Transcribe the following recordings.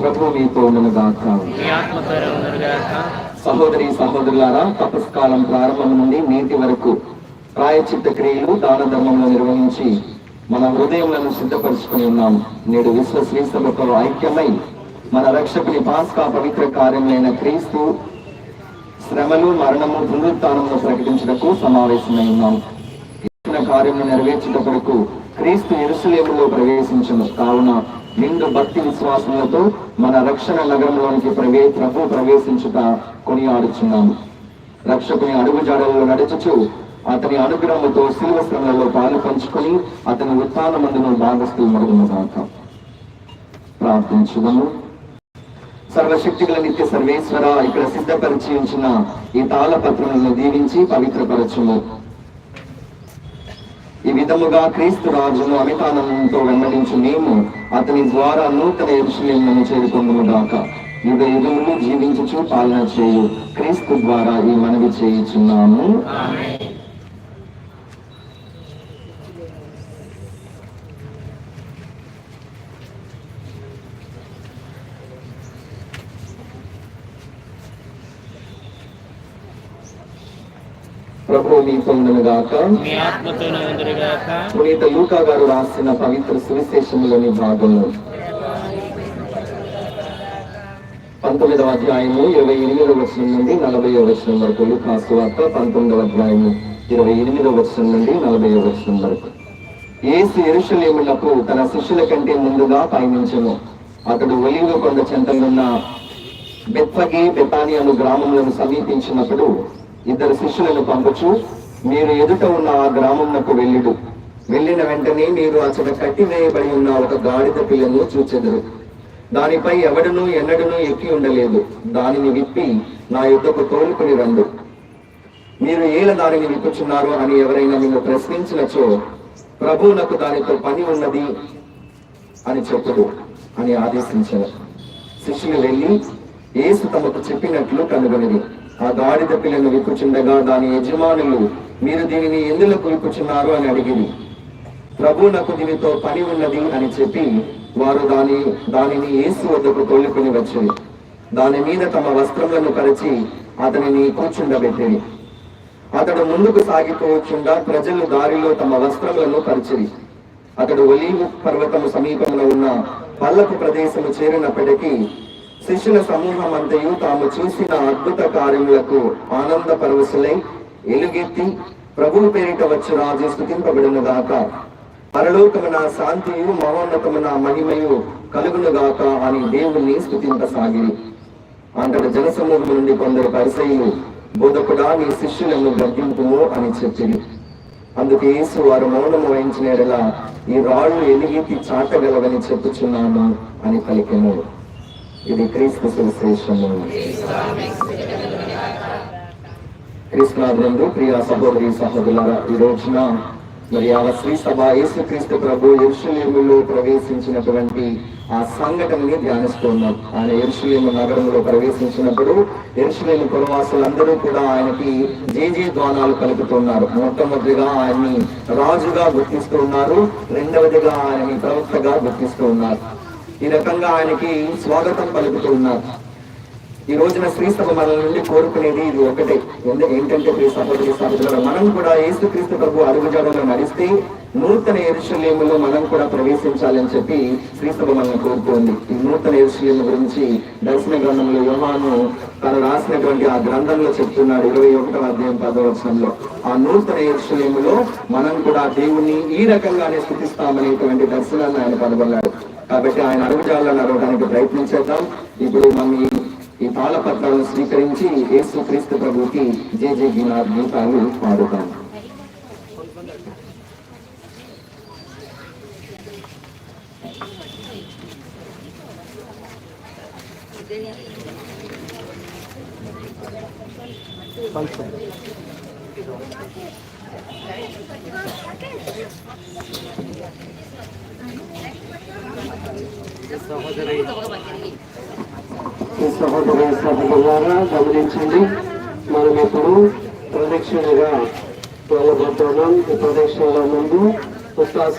ప్రభు మీతో సహోదరి సహోదరులారా తపస్కాలం ప్రారంభం నుండి నేటి వరకు ప్రాయచిత్త క్రియలు దాన ధర్మంలో నిర్వహించి మన హృదయములను సిద్ధపరచుకుని ఉన్నాం. నేడు విశ్వ శ్రీ సభతో ఐక్యమై మన రక్షకుని పాస్కా పవిత్ర కార్యములైన క్రీస్తు శ్రమలు మరణము పునరుత్నమును ప్రకటించటకు సమావేశమై ఉన్నాం. కార్యమును నెరవేర్చుట కొరకు క్రీస్తు ఎరుసలేములో ప్రవేశించను. కావున నిండు భక్తి విశ్వాసములతో మన రక్షణ నగరంలోనికి ప్రవే ప్రభు ప్రవేశించుట కొనియాడుచున్నాము. రక్షకుని అడుగు జాడలలో నడుచుచు అతని అనుగ్రహముతో శిల్వ పాలు పంచుకొని అతని ఉత్థానమందును భాగస్థులు మరుగును గాక ప్రార్థించుదము. సర్వశక్తిగల నిత్య సర్వేశ్వర ఇక్కడ సిద్ధపరిచి ఉంచిన ఈ తాళపత్రములను దీవించి పవిత్రపరచుము. విధముగా క్రీస్తు రాజును అమితానందంతో వెంబడించు మేము అతని ద్వారా నూతన ఎరుషులేమును చేరుకుందుము గాక యుగ యుగములు జీవించుచు పాలన చేయు క్రీస్తు ద్వారా ఈ మనవి చేయుచున్నాము. ప్రభు మీ పొందును గాక. మీ ఆత్మతో ఉందరుగాక పునీత లూకా గారు రాసిన పవిత్ర సువిశేషములోని భాగము. పంతొమ్మిదవ అధ్యాయము ఇరవై ఎనిమిదవ వచనం నుండి నలభై వచనం వరకు. లూకా సువార్త పంతొమ్మిదవ అధ్యాయము ఇరవై ఎనిమిదవ వచనం నుండి నలభై వచనం వరకు. ఏసు ఎరుషలేములకు తన శిష్యుల కంటే ముందుగా పయనించను. అతడు ఒలివ కొండ చెంతనున్న బెత్ఫగే బెతాని అను గ్రామములను సమీపించినప్పుడు ఇద్దరు శిష్యులను పంపచ్చు మీరు ఎదుట ఉన్న ఆ గ్రామంకు వెళ్ళిడు వెళ్ళిన వెంటనే మీరు అతను కట్టివేయబడి ఉన్న ఒక గాడిద పిల్లను చూచెదరు. దానిపై ఎవడును ఎన్నడను ఎక్కి ఉండలేదు. దానిని విప్పి నా యుద్ధకు తోలుకుని రండు. మీరు ఏల దానిని విప్పుచున్నారు అని ఎవరైనా నిన్ను ప్రశ్నించినచో ప్రభువునకు దానితో పని ఉన్నది అని చెప్పుదు అని ఆదేశించారు శిష్యులు వెళ్ళి ఏసు తమకు చెప్పినట్లు కనుగొనిది ఆ గాడిద పిల్లను విప్పుచుండగా దాని యజమానులు మీరు దీనిని ఎందులో విప్పుచున్నారు అని అడిగింది ప్రభు నాకు దీనితో పని ఉన్నది అని చెప్పి వారు దాని దానిని ఏసు వద్దకు తోలుకొని వచ్చింది దాని మీద తమ వస్త్రములను పరిచి అతనిని కూర్చుండబెట్టింది అతడు ముందుకు సాగిపోకుండా ప్రజలు దారిలో తమ వస్త్రములను పరిచిరి. అతడు ఒలీవు పర్వతము సమీపంలో ఉన్న పల్లపు ప్రదేశము చేరినప్పటికీ శిష్యుల సమూహం అంతయు తాము చూసిన అద్భుత కార్యములకు ఆనంద పరవశులై ఎలుగెత్తి ప్రభువు పేరిట వచ్చు రాజు స్థుతింపబడును గాక. పరలోకమున శాంతియు మహోన్నతమున మహిమయు కలుగును గాక అని దేవుణ్ణి స్థుతింపసాగిరి. అంతటి జనసమూహం నుండి కొందరు పరిసయులు బోధకుడా నీ శిష్యులను గద్దింపుము అని చెప్పింది అందుకు యేసు వారు మౌనం వహించిన ఈ రాళ్ళు ఎలిగెత్తి చాటగలవని చెప్పుచున్నాను అని పలికెను. ఇది క్రీస్తు సువిశేషము క్రీస్తునాథులందు ప్రియ సహోదరి సహోదరులారా ఈ రోజున మరి ఆ శ్రీ సభ యేసుక్రీస్తు ప్రభు ఎరుషలేములో ప్రవేశించినటువంటి ఆ సంఘటనని ధ్యానిస్తున్నాం ఆయన ఎరుషులేము నగరంలో ప్రవేశించినప్పుడు ఎరుషలేము పురవాసులందరూ కూడా ఆయనకి జేజే ద్వానాలు కలుపుతున్నారు మొట్టమొదటిగా ఆయన్ని రాజుగా గుర్తిస్తూ ఉన్నారు రెండవదిగా ఆయనని ప్రవక్తగా గుర్తిస్తూ ఉన్నారు ఈ రకంగా ఆయనకి స్వాగతం పలుకుతూ ఉన్నారు. ఈ రోజున శ్రీసభ మన నుండి కోరుకునేది ఇది ఒకటే. ఏంటంటే ప్రియ సహోదరి సహోదరులు మనం కూడా యేసుక్రీస్తు ప్రభు అడుగుజాడలో నడిస్తే నూతన ఎరుషలేములో మనం కూడా ప్రవేశించాలని చెప్పి శ్రీసభ మనల్ని కోరుతోంది. ఈ నూతన ఎరుషలేము గురించి దర్శన గ్రంథంలో యోహాను తను రాసినటువంటి ఆ గ్రంథంలో చెప్తున్నాడు ఇరవై ఒకటవ అధ్యాయం పదవచనంలో ఆ నూతన ఎరుషలేములో మనం కూడా దేవుణ్ణి ఈ రకంగానే స్థుతిస్తామనేటువంటి దర్శనాన్ని ఆయన కనుగొన్నాడు. కాబట్టి ఆయన అడుగుజాలలో నడవడానికి ప్రయత్నించేద్దాం ఇప్పుడు మనం ఈ ఈ తాళపత్రాలను స్వీకరించి యేసు క్రీస్తు ప్రభుకి జే జే గినా గీతాలు పాడుతాం. ఈ సహోదరి సహోదరులారా గమనించండి. మనం ఇప్పుడు ప్రదక్షిణగా వెళ్ళబోతున్నాం ఈ ప్రదక్షిణలో ముందు ఉత్తాస్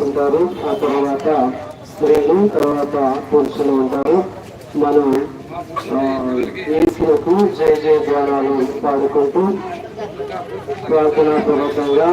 ఉంటారు. ఆ తర్వాత స్త్రీలు తర్వాత పురుషులు ఉంటారు. మనం ఆ, జయ జయ ధ్యానాలు పాడుకుంటూ ప్రార్థనా పూర్వకంగా